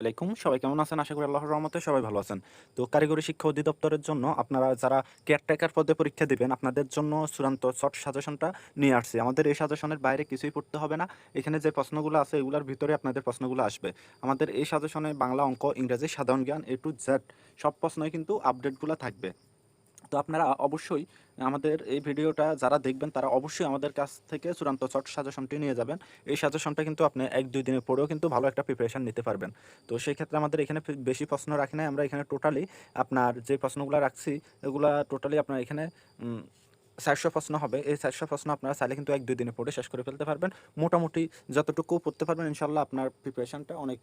আলাইকুম। সবাই কেমন আছেন? আশা করি আল্লাহর রহমতে সবাই ভালো আছেন। তো কারিগরি শিক্ষা অধিদপ্তরের জন্য আপনারা যারা কেয়ারটেকার পদে পরীক্ষা দিবেন, আপনাদের জন্য চূড়ান্ত শর্ট সাজেশনটা নিয়ে আসছি। আমাদের এই সাজেশনের বাইরে কিছুই পড়তে হবে না। এখানে যে প্রশ্নগুলো আছে, এগুলোর ভিতরে আপনাদের প্রশ্নগুলো আসবে। আমাদের এই সাজেশনে বাংলা অঙ্ক, ইংরেজি, সাধারণ জ্ঞান এ টু জেড সব প্রশ্নই কিন্তু আপডেটগুলো থাকবে। তো আপনারা অবশ্যই আমাদের এই ভিডিওটা যারা দেখবেন, তারা অবশ্যই আমাদের কাছ থেকে চূড়ান্ত শর্ট সাজেশনটি নিয়ে যাবেন। এই সাজেশনটা কিন্তু আপনি এক, দুই দিনের পরেও কিন্তু ভালো একটা প্রিপারেশান নিতে পারবেন। তো সেই ক্ষেত্রে আমাদের এখানে বেশি প্রশ্ন রাখি নাই। আমরা এখানে টোটালি আপনার যে প্রশ্নগুলো রাখছি, এগুলা টোটালি আপনার এখানে চারশো প্রশ্ন হবে, এই চারশো প্রশ্ন আপনারা চাইলে কিন্তু এক দুই দিনে পড়ে শেষ করে ফেলতে পারবেন। মোটামুটি যতটুকু পড়তে পারবেন ইনশাল্লাহ আপনার প্রিপারেশনটা অনেক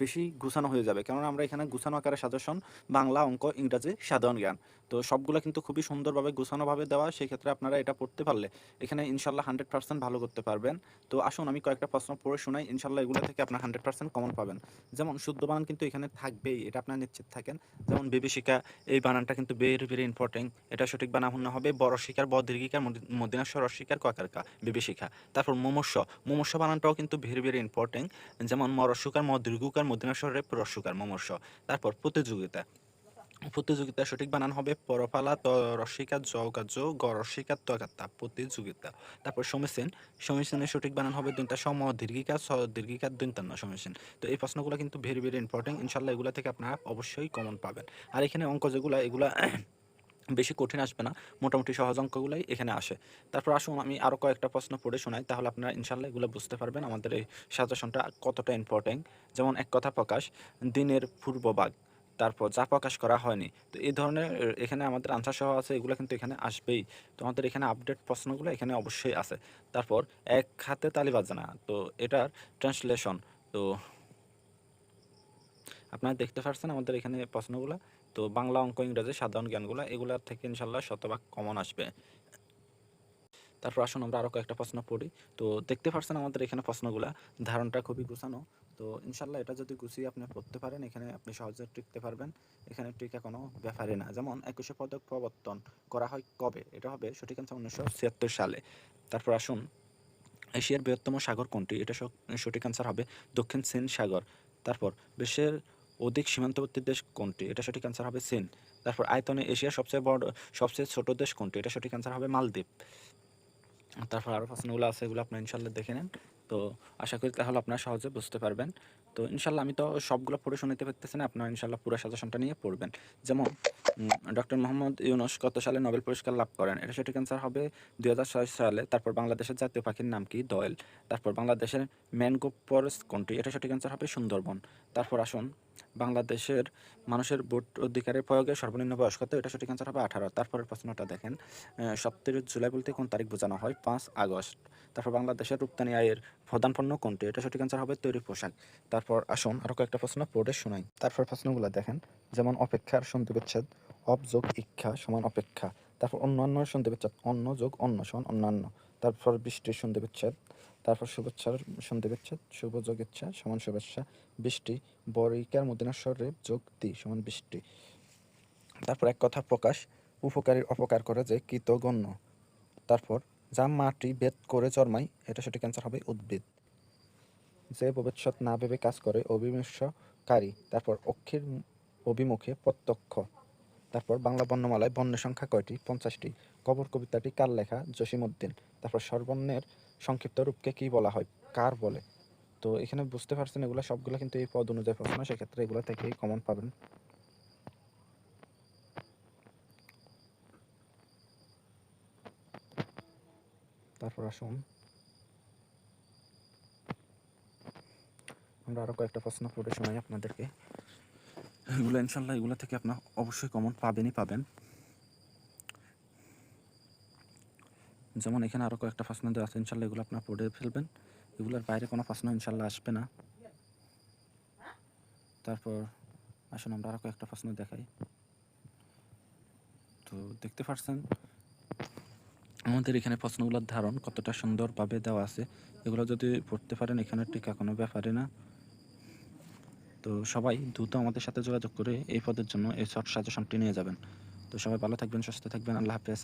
বেশি গুছানো হয়ে যাবে। কেননা আমরা এখানে গুছানো আকারে সাজেশন, বাংলা অঙ্ক, ইংরাজি, সাধারণ জ্ঞান। তো সবগুলো কিন্তু খুবই সুন্দরভাবে গুছানোভাবে দেওয়া সেই ক্ষেত্রে আপনারা এটা পড়তে পারলে এখানে ইনশাল্লাহ হান্ড্রেড পার্সেন্ট ভালো করতে পারবেন। তো আসুন আমি কয়েকটা প্রশ্ন পড়ে শোনাই ইনশাল্লাহ এগুলো থেকে আপনার হান্ড্রেড পার্সেন্ট কমন পাবেন। যেমন শুদ্ধ বানান কিন্তু এখানে থাকবেই, এটা আপনার নিশ্চিত থাকেন। যেমন বিভীষিকা, এই বানানটা কিন্তু ভেরি ভেরি ইম্পর্টেন্ট এটা সঠিক বানান হবে, বড় শিকার ব দীর্ঘিকার মদিনাস্বর অস্বীকার ককার কা বিভীষিকা তারপর মোমস্য। মোমস্য বানানটাও কিন্তু ভেরি ভেরি ইম্পর্টেন্ট যেমন মরস্যকার ম দীর্ঘকার মদিনাস্বরে রস্যকার মোমস্য। তারপর প্রতিযোগিতা। প্রতিযোগিতা সঠিক বানান হবে পরফালা ত রসিকা জগাজ গ রসিকা তগাত্তা। প্রতিযোগিতা। তারপর সমীচীন সমীচীনের সঠিক বানান হবে দন্তা সম, দীর্ঘিকা স দীর্ঘিকা দন্তান্ন সমীচীন তো এই প্রশ্নগুলো কিন্তু ভেরি ভেরি ইম্পর্টেন্ট ইনশাল্লাহ এগুলো থেকে আপনারা অবশ্যই কমন পাবেন। আর এখানে অঙ্ক যেগুলো, এগুলা বেশি কঠিন আসবে না, মোটামুটি সহজ অঙ্কগুলোই এখানে আসে। তারপর আসুন আমি আরও কয়েকটা প্রশ্ন পড়ে শোনাই, তাহলে আপনারা ইনশাল্লাহ এগুলো বুঝতে পারবেন আমাদের এই সাজেশনটা কতটা ইম্পর্টেন্ট যেমন, এক কথা প্রকাশ, দিনের পূর্বভাগ তারপর যা প্রকাশ করা হয়নি। তো এই ধরনের এখানে আমাদের আনসার সহ আছে, এগুলো কিন্তু এখানে আসবেই। তো আমাদের এখানে আপডেট প্রশ্নগুলো এখানে অবশ্যই আছে। তারপর, এক হাতে তালি বাজানা, তো এটার ট্রান্সলেশন তো আপনারা দেখতে পাচ্ছেন আমাদের এখানে প্রশ্নগুলো? তো বাংলা অঙ্ক, ইংরেজি, সাধারণ জ্ঞানগুলো এগুলোর থেকে ইনশাল্লাহ শতভাগ কমন আসবে। তারপর আসুন আমরা আরও কয়েকটা প্রশ্ন পড়ি। তো দেখতে পাচ্ছেন আমাদের এখানে প্রশ্নগুলা, ধারণটা খুবই গুছানো। তো ইনশাল্লাহ এটা যদি গুছিয়ে আপনি পড়তে পারেন, এখানে আপনি সহজে টিকতে পারবেন। এখানে টিকা কোনো ব্যাপারই না। যেমন একুশে পদক প্রবর্তন করা হয় কবে? এটা হবে সঠিক আনসার উনিশশো ছিয়াত্তর সালে। তারপর আসুন, এশিয়ার বৃহত্তম সাগর কোনটি? এটা সঠিক আনসার হবে দক্ষিণ চীন সাগর। তারপর বিশ্বের অধিক সীমান্তবর্তী দেশ কোনটি? এটা সঠিক আনসার হবে চীন। তারপর আয়তনে এশিয়ার সবচেয়ে বড়, সবচেয়ে ছোট দেশ কোনটি? এটা সঠিক আনসার হবে মালদ্বীপ। তারপর আরও প্রশ্নগুলো আছে, এগুলো আপনার ইনশাল্লাহ দেখে নেন। তো আশা করি তাহলে আপনারা সহজে বুঝতে পারবেন। তো ইনশাল্লাহ আমি তো সবগুলো পড়ে শুনতে পারতেছি না, আপনারা ইনশাল্লাহ পুরো সাজেশনটা নিয়ে পড়বেন। যেমন ডক্টর মোহাম্মদ ইউনুস কত সালে নোবেল পুরস্কার লাভ করেন? এটা সঠিক অ্যান্সার হবে দুই হাজার ছয় সালে। তারপর বাংলাদেশের জাতীয় পাখির নাম কি? দয়েল। তারপর বাংলাদেশের ম্যানগ্রোভ ফরেস্ট কোনটি? এটা সঠিক অ্যান্সার হবে সুন্দরবন। তারপর আসুন বাংলাদেশের মানুষের ভোট অধিকারের প্রয়োগে সর্বনিম্ন বয়স কত? এটা সঠিক অ্যান্সার হবে আঠারো। তারপরের প্রশ্নটা দেখেন। সপ্তম জুলাই বলতে কোন তারিখ বোঝানো হয়? পাঁচ আগস্ট। তারপর বাংলাদেশের রপ্তানি আয়ের প্রধান পণ্য কোনটি? এটা সঠিক অ্যান্সার হবে তৈরি পোশাক। তারপর আসুন আরও কয়েকটা প্রশ্ন পড়ে শোনাই। তারপর প্রশ্নগুলো দেখেন। যেমন অপেক্ষার সন্ধি বিচ্ছেদ অপ যোগ ইচ্ছা সমান অপেক্ষা। তারপর অন্যান্য সন্ধি বিচ্ছেদ অন্য যোগ অন্য সমান অন্যান্য। তারপর বৃষ্টির সন্ধি বিচ্ছেদ তারপর শুভেচ্ছার সন্ধি বিচ্ছেদ শুভ যোগ ইচ্ছা সমান শুভেচ্ছা, বৃষ্টি বরিকার মদিনাস্বর রেপ যোগ দি, সমান বৃষ্টি। তারপর এক কথা প্রকাশ, উপকারীর অপকার করে যে কৃতগণ্য তারপর, যা মাটি বেদ করে জন্মায়, এটা সঠিক ক্যান্সার হবে, উদ্ভিদ। যে ভবিষ্যৎ না ভেবে কাজ করে অবিমর্শকারী তারপর, অক্ষের অভিমুখে প্রত্যক্ষ। তারপর, বাংলা বর্ণমালায় বর্ণের সংখ্যা কয়টি? পঞ্চাশটি। কবর কবিতাটি কার লেখা? জসিমউদ্দিন। তারপর, সর্বর্ণের সংক্ষিপ্ত রূপকে কি বলা হয়? কার বলে? তো এখানে বুঝতে পারছেন এগুলো সবগুলো কিন্তু এই পদ অনুযায়ী প্রশ্ন, সেক্ষেত্রে এগুলো থেকেই কমন পাবেন। তারপর আসুন। আমরা আরও কয়েকটা প্রশ্ন পড়ে শোনাই আপনাদেরকে। এগুলো ইনশাল্লাহ এগুলো থেকে আপনার অবশ্যই কমন পাবেনই পাবেন। যেমন এখানে আরও কয়েকটা প্রশ্ন দেওয়া আছে, ইনশাল্লাহ এগুলো আপনার পড়ে ফেলবেন। এগুলোর বাইরে কোনো প্রশ্ন ইনশাল্লাহ আসবে না। তারপর আসুন আমরা আরও কয়েকটা প্রশ্ন দেখাই। তো দেখতে পাচ্ছেন আমাদের এখানে প্রশ্নগুলোর ধারণ কতটা সুন্দরভাবে দেওয়া আছে। এগুলো যদি পড়তে পারেন, এখানে টিকা কোনো ব্যাপারে না। তো সবাই দ্রুত আমাদের সাথে যোগাযোগ করে এই পদের জন্য এই শর্ট সাজেশনটি নিয়ে যাবেন। তো সবাই ভালো থাকবেন, সুস্থ থাকবেন, আল্লাহ হাফেজ